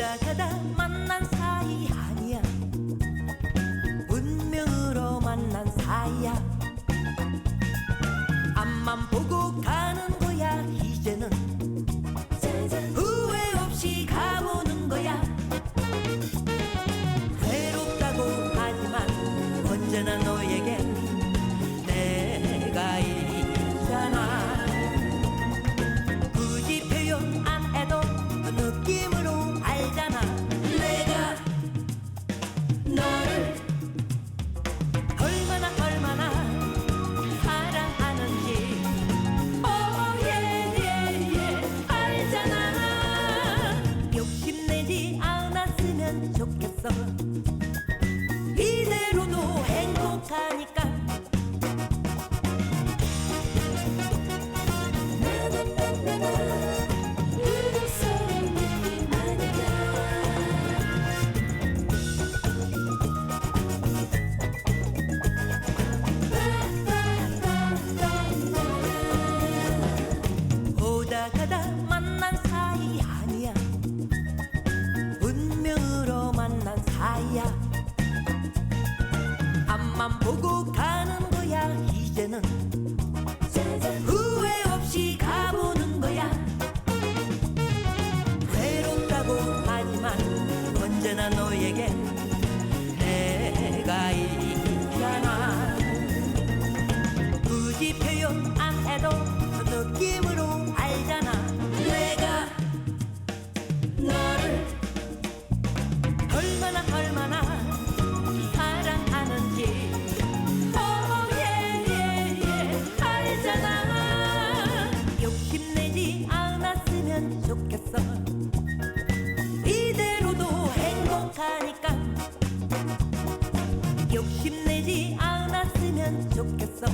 da da da Man and fire. 보고 가는 거야. 이제는 후회 없이 가보는 거야. 외롭다고 하지만 언제나 너에게 욕심내지 않았으면 좋겠어.